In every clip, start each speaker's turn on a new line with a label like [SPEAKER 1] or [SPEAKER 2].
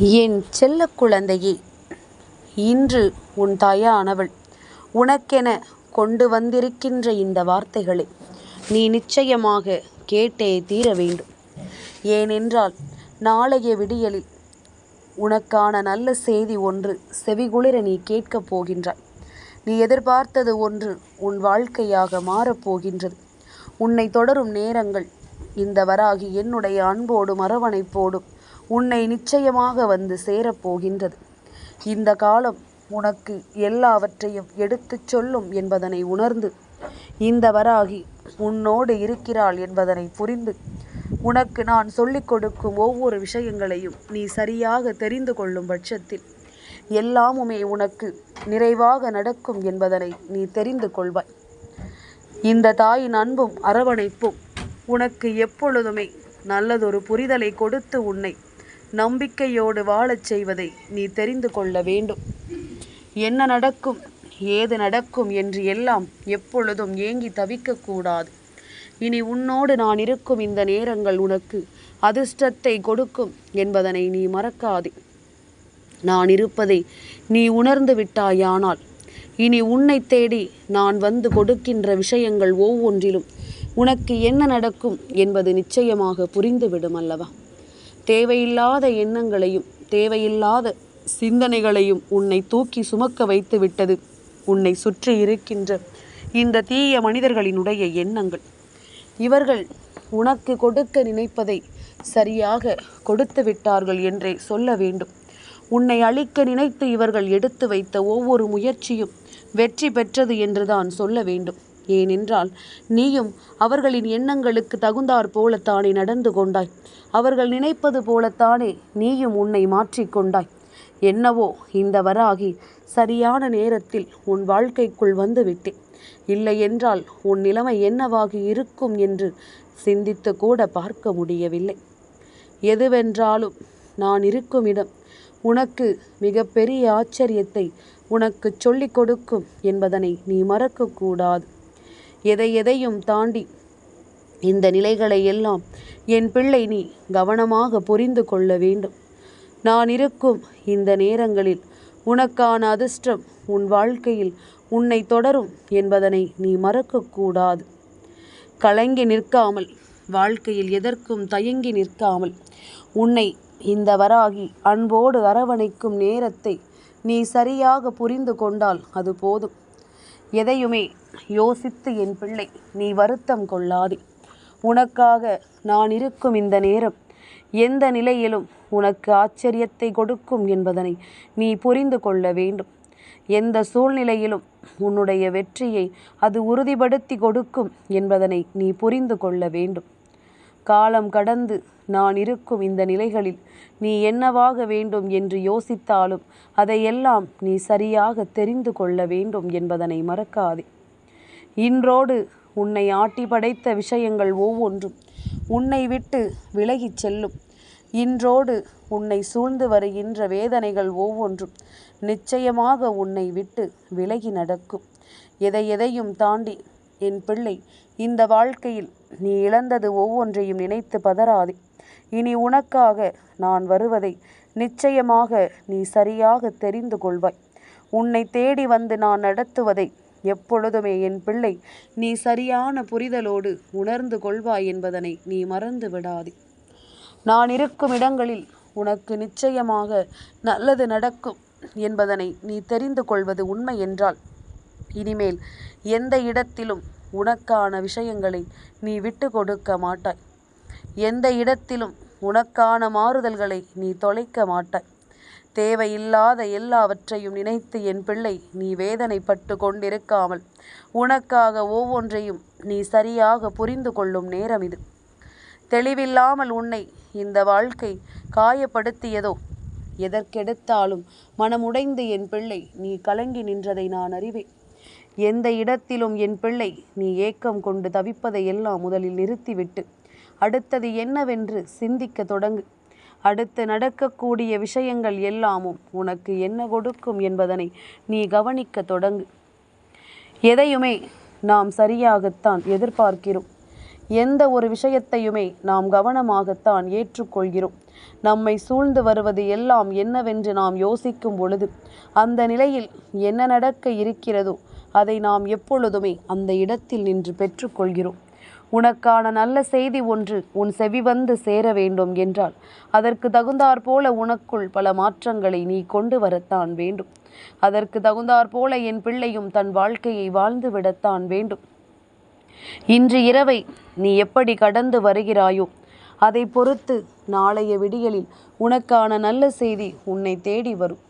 [SPEAKER 1] என் செல்ல குழந்தையே இன்று உன் தாயானவள். உனக்கென கொண்டு வந்திருக்கின்ற இந்த வார்த்தைகளை நீ நிச்சயமாக கேட்டே தீர வேண்டும். ஏனென்றால் நாளைய விடியலில் உனக்கான நல்ல செய்தி ஒன்று செவிகுளிர நீ கேட்கப் போகின்றாய். நீ எதிர்பார்த்தது ஒன்று உன் வாழ்க்கையாக மாறப்போகின்றது உன்னை தொடரும் நேரங்கள் இந்த வராகி என்னுடைய அன்போடும் அரவணைப்போடும் உன்னை நிச்சயமாக வந்து சேரப்போகின்றது. இந்த காலம் உனக்கு எல்லாவற்றையும் எடுத்துச் சொல்லும் என்பதனை உணர்ந்து இந்த வராகி உன்னோடு இருக்கிறாள் என்பதனை புரிந்து உனக்கு நான் சொல்லிக் கொடுக்கும் ஒவ்வொரு விஷயங்களையும் நீ சரியாக தெரிந்து கொள்ளும் பட்சத்தில் எல்லாமுமே உனக்கு நிறைவாக நடக்கும் என்பதனை நீ தெரிந்து கொள்வாய். இந்த தாயின் அன்பும் அரவணைப்பும் உனக்கு எப்பொழுதுமே நல்லதொரு புரிதலை கொடுத்து உன்னை நம்பிக்கையோடு வாழச் செய்வதை நீ தெரிந்து கொள்ள வேண்டும். என்ன நடக்கும் ஏது நடக்கும் என்று எல்லாம் எப்பொழுதும் ஏங்கி தவிக்கக்கூடாது இனி உன்னோடு நான் இருக்கும் இந்த நேரங்கள் உனக்கு அதிர்ஷ்டத்தை கொடுக்கும் என்பதனை நீ மறக்காதே. நான் இருப்பதை நீ உணர்ந்து விட்டாயானால் இனி உன்னை தேடி நான் வந்து கொடுக்கின்ற விஷயங்கள் ஒவ்வொன்றிலும் உனக்கு என்ன நடக்கும் என்பது நிச்சயமாக புரிந்துவிடும் அல்லவா? தேவையில்லாத எண்ணங்களையும் தேவையில்லாத சிந்தனைகளையும் உன்னை தூக்கி சுமக்க வைத்து விட்டது. உன்னை சுற்றி இருக்கின்ற இந்த தீய மனிதர்களினுடைய எண்ணங்கள். இவர்கள் உனக்கு கொடுக்க நினைப்பதை சரியாக கொடுத்து விட்டார்கள் என்றே சொல்ல வேண்டும். உன்னை அழிக்க நினைத்து இவர்கள் எடுத்து வைத்த ஒவ்வொரு முயற்சியும் வெற்றி பெற்றது என்றுதான் சொல்ல வேண்டும். ஏனென்றால் நீயும் அவர்களின் எண்ணங்களுக்கு தகுந்தாற் போலத்தானே நடந்து கொண்டாய். அவர்கள் நினைப்பது போலத்தானே நீயும் உன்னை மாற்றிக்கொண்டாய் என்னவோ இந்த வராகி சரியான நேரத்தில் உன் வாழ்க்கைக்குள் வந்துவிட்டேன் இல்லை என்றால் உன் நிலைமை என்னவாகி இருக்கும் என்று சிந்தித்து கூட பார்க்க முடியவில்லை. எதுவென்றாலும் நான் இருக்கும் இடம் உனக்கு மிகப்பெரிய ஆச்சரியத்தை உனக்கு சொல்லிக் கொடுக்கும் என்பதனை நீ மறக்கக்கூடாது எதை எதையும் தாண்டி இந்த நிலைகளை எல்லாம் என் பிள்ளை நீ கவனமாக புரிந்து கொள்ள வேண்டும். நான் இருக்கும் இந்த நேரங்களில் உனக்கான அதிர்ஷ்டம் உன் வாழ்க்கையில் உன்னை தொடரும் என்பதனை நீ மறக்கக்கூடாது. கலங்கி நிற்காமல் வாழ்க்கையில் எதற்கும் தயங்கி நிற்காமல் உன்னை இந்த வராகி அன்போடு அரவணைக்கும் நேரத்தை நீ சரியாக புரிந்து கொண்டால் அது போதும். எதையுமே யோசித்து என் பிள்ளை நீ வருத்தம் கொள்ளாதே. உனக்காக நான் இருக்கும் இந்த நேரம் எந்த நிலையிலும் உனக்கு ஆச்சரியத்தை கொடுக்கும் என்பதனை நீ புரிந்து கொள்ள வேண்டும். எந்த சூழ்நிலையிலும் உன்னுடைய வெற்றியை அது உறுதிப்படுத்தி கொடுக்கும் என்பதனை நீ புரிந்து கொள்ள வேண்டும். காலம் கடந்து நான் இருக்கும் இந்த நிலைகளில் நீ என்னவாக வேண்டும் என்று யோசித்தாலும் அதையெல்லாம் நீ சரியாக தெரிந்து கொள்ள வேண்டும் என்பதனை மறக்காதே. இன்றோடு உன்னை ஆட்டி படைத்த விஷயங்கள் ஒவ்வொன்றும் உன்னை விட்டு விலகிச் செல்லும். இன்றோடு உன்னை சூழ்ந்து வருகின்ற வேதனைகள் ஒவ்வொன்றும் நிச்சயமாக உன்னை விட்டு விலகி நடக்கும். எதை எதையும் தாண்டி என் பிள்ளை இந்த வாழ்க்கையில் நீ இழந்தது ஒவ்வொன்றையும் நினைத்து பதறாதே. இனி உனக்காக நான் வருவதை நிச்சயமாக நீ சரியாக தெரிந்து கொள்வாய். உன்னை தேடி வந்து நான் நடத்துவதை எப்பொழுதுமே என் பிள்ளை நீ சரியான புரிதலோடு உணர்ந்து கொள்வாய் என்பதனை நீ மறந்து விடாதே. நான் இருக்கும் இடங்களில் உனக்கு நிச்சயமாக நல்லது நடக்கும் என்பதனை நீ தெரிந்து கொள்வது உண்மை என்றால் இனிமேல் எந்த இடத்திலும் உனக்கான விஷயங்களை நீ விட்டு கொடுக்க மாட்டாய். எந்த இடத்திலும் உனக்கான மாறுதல்களை நீ தொலைக்க மாட்டாய். தேவையில்லாத எல்லாவற்றையும் நினைத்து என் பிள்ளை நீ வேதனைப்பட்டு கொண்டிருக்காமல் உனக்காக ஒவ்வொன்றையும் நீ சரியாக புரிந்து கொள்ளும் நேரம் இது. தெளிவில்லாமல் உன்னை இந்த வாழ்க்கை காயப்படுத்தியதோ? எதற்கெடுத்தாலும் மனமுடைந்து என் பிள்ளை நீ கலங்கி நின்றதை நான் அறிவேன். எந்த இடத்திலும் என் பிள்ளை நீ ஏக்கம் கொண்டு தவிப்பதை எல்லாம் முதலில் நிறுத்திவிட்டு அடுத்தது என்னவென்று சிந்திக்க தொடங்கு. அடுத்து நடக்கக்கூடிய விஷயங்கள் எல்லாமும் உனக்கு என்ன கொடுக்கும் என்பதனை நீ கவனிக்க தொடங்கு. எதையுமே நாம் சரியாகத்தான் எதிர்பார்க்கிறோம். எந்த ஒரு விஷயத்தையுமே நாம் கவனமாகத்தான் ஏற்றுக்கொள்கிறோம். நம்மை சூழ்ந்து வருவது எல்லாம் என்னவென்று நாம் யோசிக்கும் பொழுது அந்த நிலையில் என்ன நடக்க இருக்கிறதோ அதை நாம் எப்பொழுதுமே அந்த இடத்தில் நின்று பெற்றுக்கொள்கிறோம். உனக்கான நல்ல செய்தி ஒன்று உன் செவி வந்து சேர வேண்டும் என்றால் அதற்கு தகுந்தாற்போல உனக்குள் பல மாற்றங்களை நீ கொண்டு வரத்தான் வேண்டும். அதற்கு தகுந்தாற்போல என் பிள்ளையும் தன் வாழ்க்கையை வாழ்ந்து விடத்தான் வேண்டும். இன்று இரவை நீ எப்படி கடந்து வருகிறாயோ அதை பொறுத்து நாளைய விடியலில் உனக்கான நல்ல செய்தி உன்னை தேடி வரும்.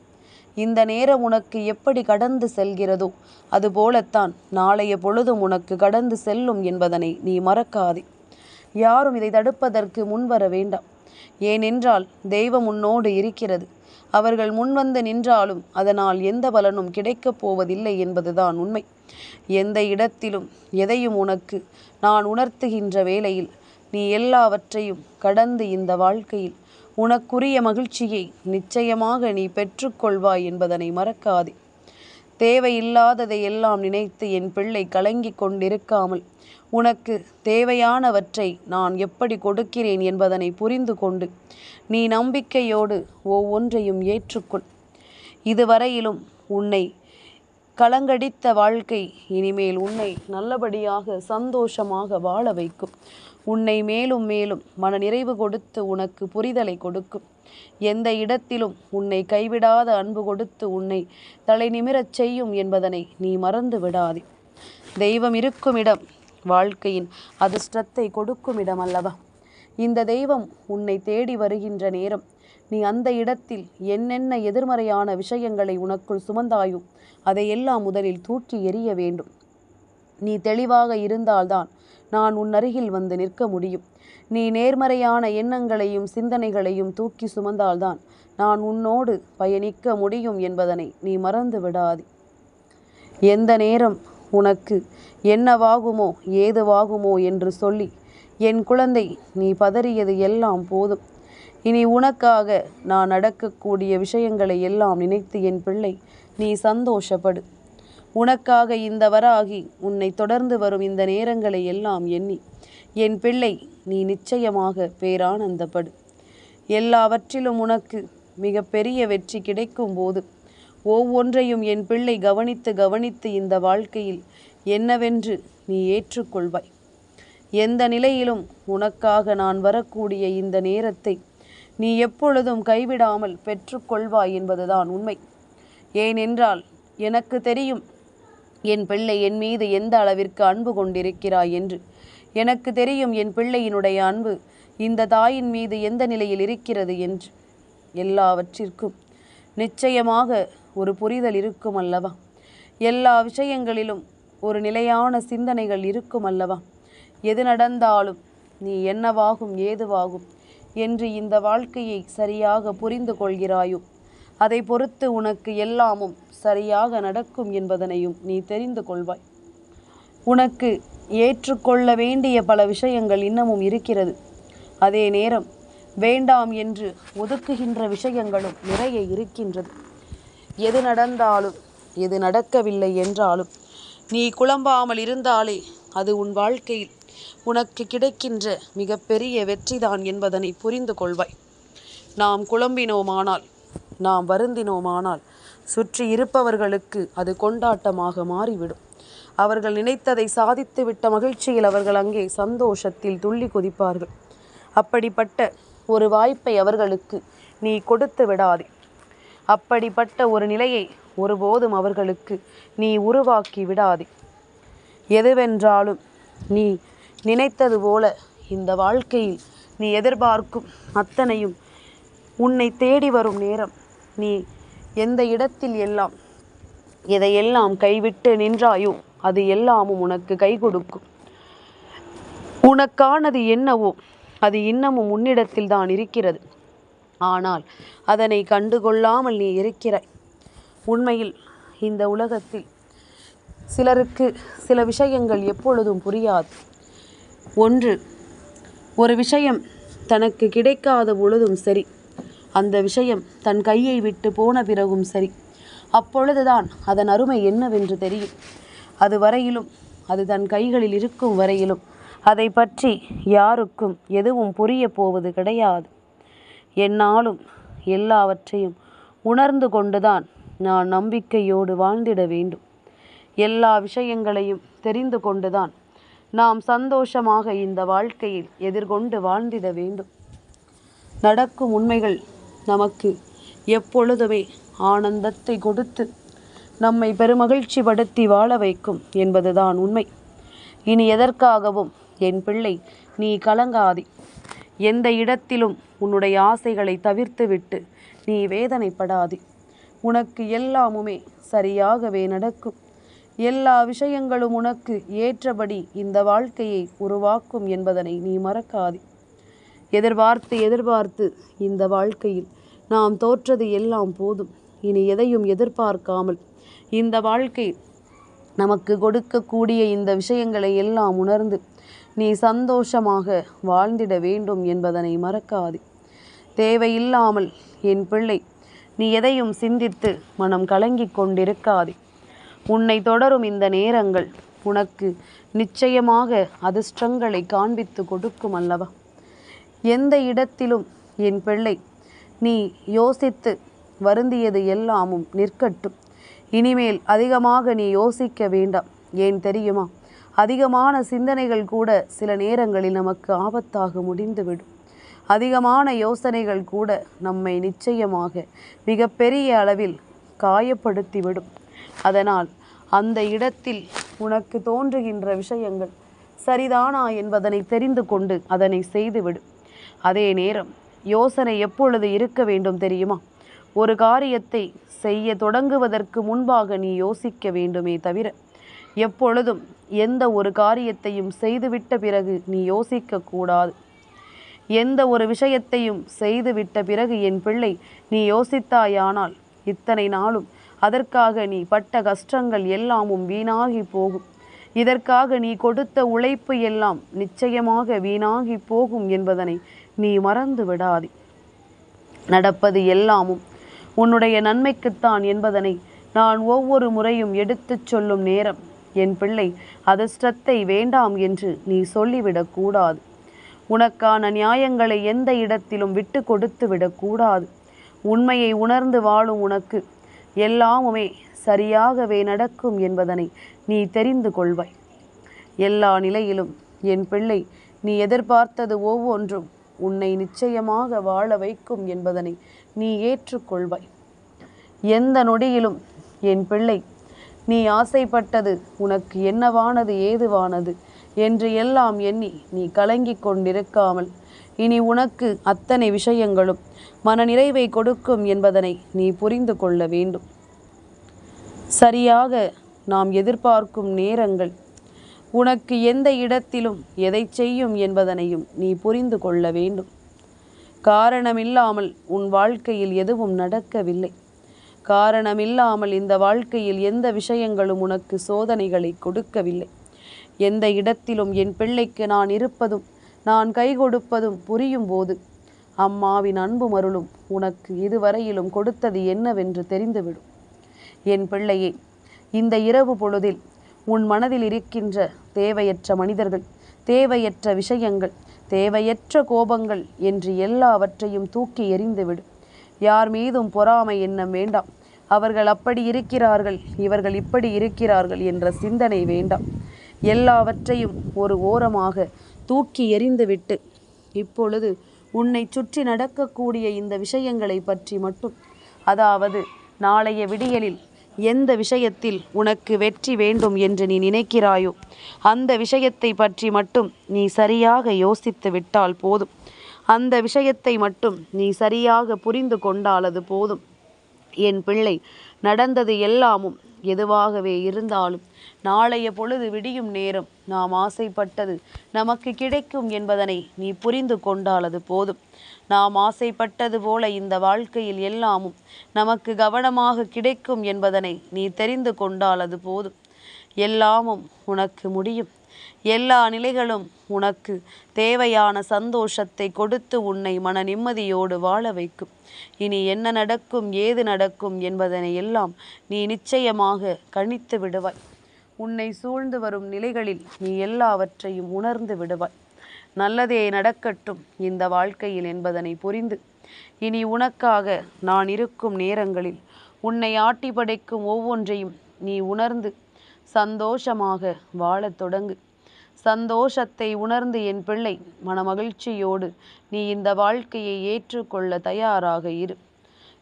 [SPEAKER 1] இந்த நேரம் உனக்கு எப்படி கடந்து செல்கிறதோ அதுபோலத்தான் நாளைய பொழுதும் உனக்கு கடந்து செல்லும் என்பதனை நீ மறக்காதே. யாரும் இதை தடுப்பதற்கு முன்வர வேண்டாம். ஏனென்றால் தெய்வம் உன்னோடு இருக்கிறது. அவர்கள் முன்வந்து நின்றாலும் அதனால் எந்த பலனும் கிடைக்கப் போவதில்லை என்பதுதான் உண்மை. எந்த இடத்திலும் எதையும் உனக்கு நான் உணர்த்துகின்ற வேளையில் நீ எல்லாவற்றையும் கடந்து இந்த வாழ்க்கையில் உனக்குரிய மகிழ்ச்சியை நிச்சயமாக நீ பெற்றுக்கொள்வாய் என்பதனை மறக்காதே. தேவையில்லாததை எல்லாம் நினைத்து என் பிள்ளை கலங்கிக் கொண்டிருக்காமல் உனக்கு தேவையானவற்றை நான் எப்படி கொடுக்கிறேன் என்பதனை புரிந்து கொண்டு நீ நம்பிக்கையோடு ஒவ்வொன்றையும் ஏற்றுக்கொள். இதுவரையிலும் உன்னை கலங்கடித்த வாழ்க்கை இனிமேல் உன்னை நல்லபடியாக சந்தோஷமாக வாழ வைக்கும். உன்னை மேலும் மேலும் மன நிறைவு கொடுத்து உனக்கு புரிதலை கொடுக்கும். எந்த இடத்திலும் உன்னை கைவிடாத அன்பு கொடுத்து உன்னை தலை நிமிரச் செய்யும் என்பதனை நீ மறந்து விடாதே. தெய்வம் இருக்கும் இடம் வாழ்க்கையின் அதிர்ஷ்டத்தை கொடுக்கும் இடம் அல்லவா இந்த தெய்வம் உன்னை தேடி வருகின்ற நேரம். நீ அந்த இடத்தில் என்னென்ன எதிர்மறையான விஷயங்களை உனக்குள் சுமந்தாயும் அதையெல்லாம் முதலில் தூக்கி எறிய வேண்டும். நீ தெளிவாக இருந்தால்தான் நான் உன் அருகில் வந்து நிற்க முடியும். நீ நேர்மறையான எண்ணங்களையும் சிந்தனைகளையும் தூக்கி சுமந்தால்தான் நான் உன்னோடு பயணிக்க முடியும் என்பதனை நீ மறந்து விடாதே. எந்த நேரம் உனக்கு என்னவாகுமோ ஏதுவாகுமோ என்று சொல்லி என் குழந்தை நீ பதறியது எல்லாம் போதும். இனி உனக்காக நான் நடக்கக்கூடிய விஷயங்களை எல்லாம் நினைத்து என் பிள்ளை நீ சந்தோஷப்படு. உனக்காக இந்த வராகி உன்னை தொடர்ந்து வரும் இந்த நேரங்களை எல்லாம் எண்ணி. என் பிள்ளை நீ நிச்சயமாக பேரானந்தப்படு. எல்லாவற்றிலும் உனக்கு மிக பெரிய வெற்றி கிடைக்கும் போது ஒவ்வொன்றையும் என் பிள்ளை கவனித்து கவனித்து இந்த வாழ்க்கையில் என்னவென்று நீ ஏற்றுக்கொள்வாய். எந்த நிலையிலும் உனக்காக நான் வரக்கூடிய இந்த நேரத்தை நீ எப்பொழுதும் கைவிடாமல் பெற்றுக்கொள்வாய் என்பதுதான் உண்மை. ஏனென்றால் எனக்கு தெரியும் என் பிள்ளை என் மீது எந்த அளவிற்கு அன்பு கொண்டிருக்கிறாய் என்று. எனக்கு தெரியும் என் பிள்ளையினுடைய அன்பு இந்த தாயின் மீது எந்த நிலையில் இருக்கிறது என்று. எல்லாவற்றிற்கும் நிச்சயமாக ஒரு புரிதல் இருக்கும் அல்லவா எல்லா விஷயங்களிலும் ஒரு நிலையான சிந்தனைகள் இருக்கும் அல்லவா எது நடந்தாலும் நீ என்னவாகும் ஏதுவாகும் என்று இந்த வாழ்க்கையை சரியாக புரிந்து கொள்கிறாயோ? அதை பொறுத்து உனக்கு எல்லாமும் சரியாக நடக்கும் என்பதனையும் நீ தெரிந்து கொள்வாய். உனக்கு ஏற்றுக்கொள்ள வேண்டிய பல விஷயங்கள் இன்னமும் இருக்கிறது. அதே நேரம் வேண்டாம் என்று ஒதுக்குகின்ற விஷயங்களும் நிறைய இருக்கின்றது. எது நடந்தாலும் எது நடக்கவில்லை என்றாலும் நீ குழம்பாமல் இருந்தாலே அது உன் வாழ்க்கையில் உனக்கு கிடைக்கின்ற மிகப்பெரிய வெற்றிதான் என்பதனை புரிந்து கொள்வாய். நாம் குழம்பினோமானால் நாம் வருந்தினோமானால் சுற்றி இருப்பவர்களுக்கு அது கொண்டாட்டமாக மாறிவிடும். அவர்கள் நினைத்ததை சாதித்து விட்ட மகிழ்ச்சியில் அவர்கள் அங்கே சந்தோஷத்தில் துள்ளி குதிப்பார்கள். அப்படிப்பட்ட ஒரு வாய்ப்பை அவர்களுக்கு நீ கொடுத்து விடாதே. அப்படிப்பட்ட ஒரு நிலையை ஒருபோதும் அவர்களுக்கு நீ உருவாக்கி விடாதே. எதுவென்றாலும் நீ நினைத்தது போல இந்த வாழ்க்கையில் நீ எதிர்பார்க்கும் அத்தனையும் உன்னை தேடி வரும் நேரம் நீ எந்த இடத்தில் எல்லாம் எதையெல்லாம் கைவிட்டு நின்றாயோ அது எல்லாமும் உனக்கு கை கொடுக்கும். உனக்கானது என்னவோ அது இன்னமும் உன்னிடத்தில் தான் இருக்கிறது. ஆனால் அதனை கண்டுகொள்ளாமல் நீ இருக்கிறாய். உண்மையில் இந்த உலகத்தில் சிலருக்கு சில விஷயங்கள் எப்பொழுதும் புரியாது. ஒன்று ஒரு விஷயம் தனக்கு கிடைக்காத பொழுதும் சரி. அந்த விஷயம் தன் கையை விட்டு போன பிறகும் சரி. அப்பொழுதுதான் அதன் அருமை என்னவென்று தெரியும். அது வரையிலும் அது தன் கைகளில் இருக்கும் வரையிலும் அதை பற்றி யாருக்கும் எதுவும் புரிய போவது கிடையாது. என்னாலும் எல்லாவற்றையும் உணர்ந்து கொண்டுதான் நான் நம்பிக்கையோடு வாழ்ந்திட வேண்டும். எல்லா விஷயங்களையும் தெரிந்து கொண்டுதான் நாம் சந்தோஷமாக இந்த வாழ்க்கையில் எதிர்கொண்டு வாழ்ந்திட வேண்டும். நடக்கும் உண்மைகள் நமக்கு எப்பொழுதுமே ஆனந்தத்தை கொடுத்து நம்மை பெருமகிழ்ச்சி படுத்தி வாழ வைக்கும் என்பதுதான் உண்மை. இனி எதற்காகவும் என் பிள்ளை நீ கலங்காதே. எந்த இடத்திலும் உன்னுடைய ஆசைகளை தவிர்த்துவிட்டு நீ வேதனைப்படாதே. உனக்கு எல்லாமுமே சரியாகவே நடக்கும். எல்லா விஷயங்களும் உனக்கு ஏற்றபடி இந்த வாழ்க்கையை உருவாக்கும் என்பதனை நீ மறக்காதே. எதிர்பார்த்து எதிர்பார்த்து இந்த வாழ்க்கையில் நாம் தோற்றது எல்லாம் போதும். இனி எதையும் எதிர்பார்க்காமல் இந்த வாழ்க்கை நமக்கு கொடுக்கக்கூடிய இந்த விஷயங்களை எல்லாம் உணர்ந்து நீ சந்தோஷமாக வாழ்ந்திட வேண்டும் என்பதனை மறக்காதே. தேவையில்லாமல் என் பிள்ளை நீ எதையும் சிந்தித்து மனம் கலங்கி கொண்டிருக்காதே. உன்னை தொடரும் இந்த நேரங்கள் உனக்கு நிச்சயமாக அதிர்ஷ்டங்களை காண்பித்து கொடுக்கும் அல்லவா? எந்த இடத்திலும் என் பிள்ளை நீ யோசித்து வருந்தியது எல்லாமும் நிற்கட்டும். இனிமேல் அதிகமாக நீ யோசிக்க வேண்டாம். ஏன் தெரியுமா? அதிகமான சிந்தனைகள் கூட சில நேரங்களில் நமக்கு ஆபத்தாக முடிந்துவிடும். அதிகமான யோசனைகள் கூட நம்மை நிச்சயமாக மிகப்பெரிய அளவில் காயப்படுத்திவிடும். அதனால் அந்த இடத்தில் உனக்கு தோன்றுகின்ற விஷயங்கள் சரிதானா என்பதனை தெரிந்து கொண்டு அதனை செய்துவிடும் அதே நேரம் யோசனை எப்பொழுது இருக்க வேண்டும் தெரியுமா? ஒரு காரியத்தை செய்ய தொடங்குவதற்கு முன்பாக நீ யோசிக்க வேண்டுமே தவிர எப்பொழுதும் எந்த ஒரு காரியத்தையும் செய்துவிட்ட பிறகு நீ யோசிக்கக்கூடாது எந்த ஒரு விஷயத்தையும் செய்துவிட்ட பிறகு என் பிள்ளை நீ யோசித்தாயானால் இத்தனை நாளும் அதற்காக நீ பட்ட கஷ்டங்கள் எல்லாமும் வீணாகி போகும். இதற்காக நீ கொடுத்த உழைப்பு எல்லாம் நிச்சயமாக வீணாகி போகும் என்பதனை நீ மறந்து விடாதே. நடப்பது எல்லாமும் உன்னுடைய நன்மைக்குத்தான் என்பதனை நான் ஒவ்வொரு முறையும் எடுத்துச் சொல்லும் நேரம். என் பிள்ளை அதிர்ஷ்டத்தை வேண்டாம் என்று நீ சொல்லிவிடக்கூடாது உனக்கான நியாயங்களை எந்த இடத்திலும் விட்டு கொடுத்து விடக்கூடாது உண்மையை உணர்ந்து வாழும் உனக்கு எல்லாமுமே சரியாகவே நடக்கும் என்பதனை நீ தெரிந்து கொள்வாய். எல்லா நிலையிலும் என் பிள்ளை நீ எதிர்பார்த்தது ஒவ்வொன்றும் உன்னை நிச்சயமாக வாழ வைக்கும் என்பதனை நீ ஏற்றுக்கொள்வாய். எந்த நொடியிலும் என் பிள்ளை நீ ஆசைப்பட்டது உனக்கு என்னவானது ஏதுவானது என்று எல்லாம் எண்ணி நீ கலங்கிக் கொண்டிருக்காமல் இனி உனக்கு அத்தனை விஷயங்களும் மனநிறைவை கொடுக்கும் என்பதனை நீ புரிந்து கொள்ள வேண்டும். சரியாக நாம் எதிர்பார்க்கும் நேரங்கள் உனக்கு எந்த இடத்திலும் எதை செய்யும் என்பதனையும் நீ புரிந்து கொள்ள வேண்டும். காரணமில்லாமல் உன் வாழ்க்கையில் எதுவும் நடக்கவில்லை. காரணமில்லாமல் இந்த வாழ்க்கையில் எந்த விஷயங்களும் உனக்கு சோதனைகளை கொடுக்கவில்லை. எந்த இடத்திலும் என் பிள்ளைக்கு நான் இருப்பதும் நான் கை கொடுப்பதும் புரியும் போது அம்மாவின் அன்பு மருளும் உனக்கு இதுவரையிலும் கொடுத்தது என்னவென்று தெரிந்துவிடும். என் பிள்ளையே இந்த இரவு பொழுதில் உன் மனதில் இருக்கின்ற தேவையற்ற மனிதர்கள் தேவையற்ற விஷயங்கள் தேவையற்ற கோபங்கள் என்று எல்லாவற்றையும் தூக்கி எறிந்துவிடு. யார் மீதும் பொறாமை எண்ணம் வேண்டாம். அவர்கள் அப்படி இருக்கிறார்கள் இவர்கள் இப்படி இருக்கிறார்கள் என்ற சிந்தனை வேண்டாம். எல்லாவற்றையும் ஒரு ஓரமாக தூக்கி எறிந்துவிட்டு இப்பொழுது உன்னை சுற்றி நடக்கக்கூடிய இந்த விஷயங்களை பற்றி மட்டும் அதாவது நாளைய விடியலில் எந்த விஷயத்தில் உனக்கு வெற்றி வேண்டும் என்று நீ நினைக்கிறாயோ அந்த விஷயத்தை பற்றி மட்டும் நீ சரியாக யோசித்து விட்டால் போதும். அந்த விஷயத்தை மட்டும் நீ சரியாக புரிந்து கொண்டாலது போதும். என் பிள்ளை நடந்தது எல்லாமும் எதுவாகவே இருந்தாலும் நாளைய பொழுது விடியும் நேரம் நாம் ஆசைப்பட்டது நமக்கு கிடைக்கும் என்பதனை நீ புரிந்து கொண்டாலது போதும். நாம் ஆசைப்பட்டது போல இந்த வாழ்க்கையில் எல்லாமும் நமக்கு கவனமாக கிடைக்கும் என்பதனை நீ தெரிந்து கொண்டால் அது போதும். எல்லாமும் உனக்கு முடியும். எல்லா நிலைகளும் உனக்கு தேவையான சந்தோஷத்தை கொடுத்து உன்னை மன நிம்மதியோடு வாழ வைக்கும். இனி என்ன நடக்கும் ஏது நடக்கும் என்பதனை எல்லாம் நீ நிச்சயமாக கணித்து விடுவாய். உன்னை சூழ்ந்து வரும் நிலைகளில் நீ எல்லாவற்றையும் உணர்ந்து விடுவாய். நல்லதே நடக்கட்டும் இந்த வாழ்க்கையில் என்பதனை புரிந்து. இனி உனக்காக நான் இருக்கும் நேரங்களில் உன்னை ஆட்டி படைக்கும் ஒவ்வொன்றையும் நீ உணர்ந்து சந்தோஷமாக வாழத் தொடங்கு. சந்தோஷத்தை உணர்ந்து என் பிள்ளை மனமகிழ்ச்சியோடு நீ இந்த வாழ்க்கையை ஏற்றுக்கொள்ள தயாராக இரு.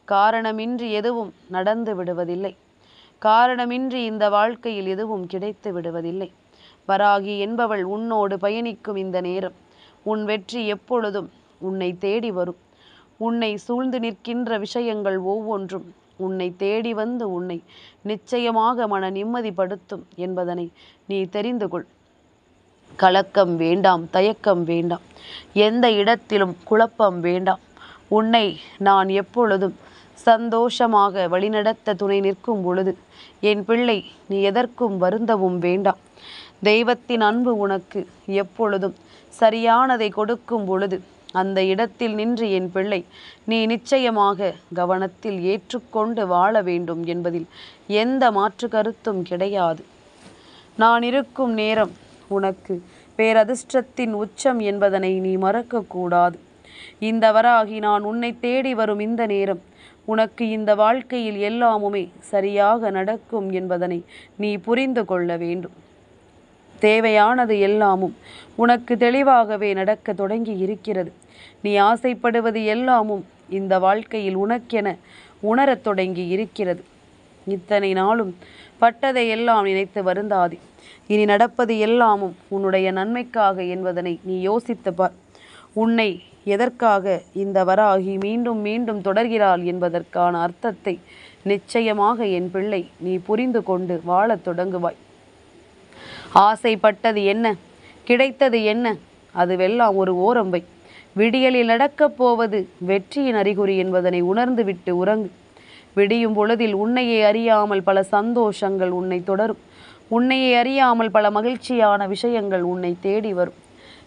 [SPEAKER 1] காரணமின்றி எதுவும் நடந்து விடுவதில்லை. காரணமின்றி இந்த வாழ்க்கையில் எதுவும் கிடைத்து விடுவதில்லை. வராகி என்பவள் உன்னோடு பயணிக்கும் இந்த நேரம். உன் வெற்றி எப்பொழுதும் உன்னை தேடி வரும். உன்னை சூழ்ந்து நிற்கின்ற விஷயங்கள் ஒவ்வொன்றும் உன்னை தேடி வந்து உன்னை நிச்சயமாக மன நிம்மதிப்படுத்தும் என்பதனை நீ தெரிந்து கொள். கலக்கம் வேண்டாம் தயக்கம் வேண்டாம். எந்த இடத்திலும் குழப்பம் வேண்டாம். உன்னை நான் எப்பொழுதும் சந்தோஷமாக வழிநடத்த துணை நிற்கும் பொழுது என் பிள்ளை நீ எதற்கும் வருந்தவும் வேண்டாம். தெய்வத்தின் அன்பு உனக்கு எப்பொழுதும் சரியானதை கொடுக்கும் பொழுது அந்த இடத்தில் நின்று என் பிள்ளை நீ நிச்சயமாக கவனத்தில் ஏற்றுக்கொண்டு வாழ வேண்டும் என்பதில் எந்த மாற்று கருத்தும் கிடையாது. நான் இருக்கும் நேரம் உனக்கு பேரதிர்ஷ்டத்தின் உச்சம் என்பதனை நீ மறக்கக்கூடாது. இந்த வராகி நான் உன்னை தேடி வரும் இந்த நேரம் உனக்கு இந்த வாழ்க்கையில் எல்லாமுமே சரியாக நடக்கும் என்பதனை நீ புரிந்து கொள்ள வேண்டும். தேவையானது எல்லாமும் உனக்கு தெளிவாகவே நடக்க தொடங்கி இருக்கிறது. நீ ஆசைப்படுவது எல்லாமும் இந்த வாழ்க்கையில் உனக்கென உணரத் தொடங்கி இருக்கிறது. இத்தனை நாளும் பட்டதை எல்லாம் நினைத்து வருந்தாதே. இனி நடப்பது எல்லாமும் உன்னுடைய நன்மைக்காக என்பதனை நீ யோசித்து பார். உன்னை எதற்காக இந்த வராகி மீண்டும் மீண்டும் தொடர்கிறாள் என்பதற்கான அர்த்தத்தை நிச்சயமாக என் பிள்ளை நீ புரிந்து கொண்டு வாழத் தொடங்குவாய். ஆசைப்பட்டது என்ன? கிடைத்தது என்ன? அதுவெல்லாம் ஒரு ஓரம்பை. விடியலில் நடக்கப் போவது வெற்றியின் அறிகுறி என்பதனை உணர்ந்துவிட்டு உறங்கு. விடியும் பொழுதில் உன்னையே அறியாமல் பல சந்தோஷங்கள் உன்னை தொடரும். உன்னையே அறியாமல் பல மகிழ்ச்சியான விஷயங்கள் உன்னை தேடி வரும்.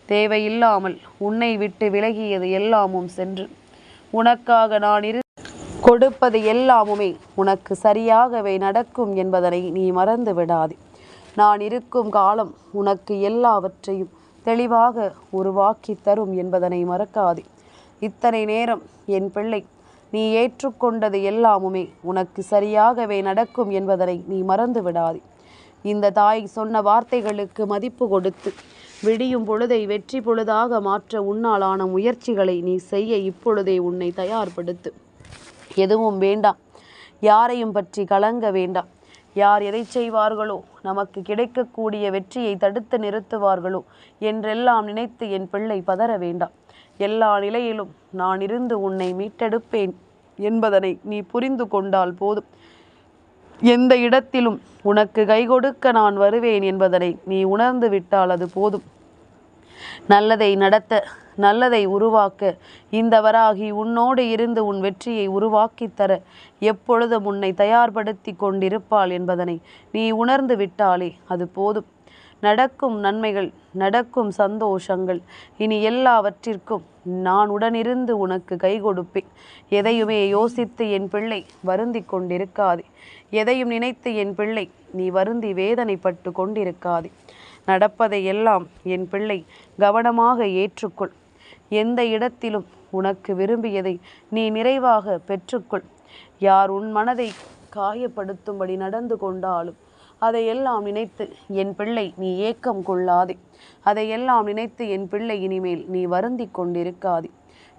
[SPEAKER 1] தேவையில்லாமல் உன்னை விட்டு விலகியது எல்லாமும் சென்று. உனக்காக நான் இரு கொடுப்பது எல்லாமுமே உனக்கு சரியாகவே நடக்கும் என்பதனை நீ மறந்து விடாதே நான் இருக்கும் காலம் உனக்கு எல்லாவற்றையும் தெளிவாக உருவாக்கி தரும் என்பதனை மறக்காதே. இத்தனை நேரம் என் பிள்ளை நீ ஏற்றுக்கொண்டது எல்லாமுமே உனக்கு சரியாகவே நடக்கும் என்பதனை நீ மறந்து விடாதே. இந்த தாய் சொன்ன வார்த்தைகளுக்கு மதிப்பு கொடுத்து விடியும் பொழுதை வெற்றி பொழுதாக மாற்ற உன்னாலான முயற்சிகளை நீ செய்ய இப்பொழுதே உன்னை தயார்படுத்து. எதுவும் வேண்டாம். யாரையும் பற்றி கலங்க வேண்டாம். யார் எதை செய்வார்களோ நமக்கு கிடைக்கக்கூடிய வெற்றியை தடுத்து நிறுத்துவார்களோ என்றெல்லாம் நினைத்து என் பிள்ளை பதற வேண்டாம். எல்லா நிலையிலும் நான் இருந்து உன்னை மீட்டெடுப்பேன் என்பதனை நீ புரிந்து கொண்டால் போதும். எந்த இடத்திலும் உனக்கு கை கொடுக்க நான் வருவேன் என்பதனை நீ உணர்ந்து விட்டால் அது போதும். நல்லதை நடத்த நல்லதை உருவாக்க. இந்த வராகி உன்னோடு இருந்து உன் வெற்றியை உருவாக்கி தர எப்பொழுதும் உன்னை தயார்படுத்தி கொண்டிருப்பாள் என்பதனை நீ உணர்ந்து விட்டாலே அது போதும். நடக்கும் நன்மைகள் நடக்கும் சந்தோஷங்கள் இனி எல்லாவற்றிற்கும் நான் உடனிருந்து உனக்கு கை கொடுப்பேன். எதையுமே யோசித்து என் பிள்ளை வருந்தி கொண்டிருக்காதே. எதையும் நினைத்து என் பிள்ளை நீ வருந்தி வேதனைப்பட்டு கொண்டிருக்காதே. நடப்பதை எல்லாம் என் பிள்ளை கவனமாக ஏற்றுக்கொள். எந்த இடத்திலும் உனக்கு விரும்பியதை நீ நிறைவாக பெற்றுக்கொள். யார் உன் மனதை காயப்படுத்தும்படி நடந்து கொண்டாலும் அதையெல்லாம் நினைத்து என் பிள்ளை நீ ஏக்கம் கொள்ளாதே. அதையெல்லாம் நினைத்து என் பிள்ளை இனிமேல் நீ வருந்தி கொண்டிருக்காதே.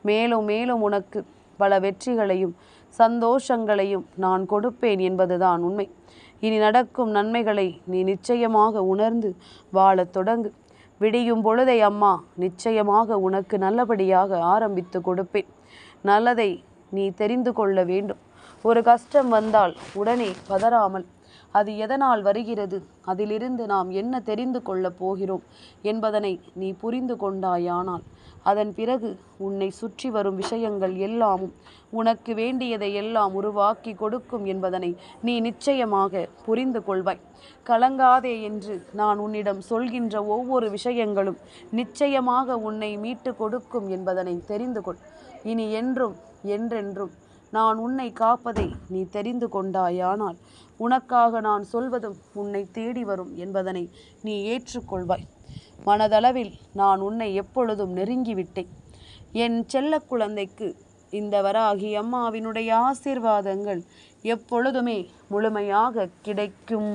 [SPEAKER 1] மேலும் மேலும் உனக்கு பல வெற்றிகளையும் சந்தோஷங்களையும் நான் கொடுப்பேன் என்பதுதான் உண்மை. இனி நடக்கும் நன்மைகளை நீ நிச்சயமாக உணர்ந்து வாழத் தொடங்கு. விடியும் பொழுதை அம்மா நிச்சயமாக உனக்கு நல்லபடியாக ஆரம்பித்து கொடுப்பேன். நல்லதை நீ தெரிந்து கொள்ள வேண்டும். ஒரு கஷ்டம் வந்தால் உடனே பதறாமல் அது எதனால் வருகிறது? அதிலிருந்து நாம் என்ன தெரிந்து கொள்ளப் போகிறோம் என்பதனை நீ புரிந்து கொண்டாயானால் அதன் பிறகு உன்னை சுற்றி வரும் விஷயங்கள் எல்லாமும் உனக்கு வேண்டியதை எல்லாம் உருவாக்கி கொடுக்கும் என்பதனை நீ நிச்சயமாக புரிந்து கொள்வாய். கலங்காதே என்று நான் உன்னிடம் சொல்கின்ற ஒவ்வொரு விஷயங்களும் நிச்சயமாக உன்னை மீட்டு கொடுக்கும் என்பதனை தெரிந்து கொள். இனி என்றும் என்றென்றும் நான் உன்னை காப்பதை நீ தெரிந்து கொண்டாயானால் உனக்காக நான் சொல்வதும் உன்னை தேடி வரும் என்பதனை நீ ஏற்றுக்கொள்வாய். மனதளவில் நான் உன்னை எப்பொழுதும் நெருங்கிவிட்டேன். என் செல்ல குழந்தைக்கு இந்த வராகி அம்மாவினுடைய ஆசீர்வாதங்கள் எப்பொழுதுமே முழுமையாக கிடைக்கும்.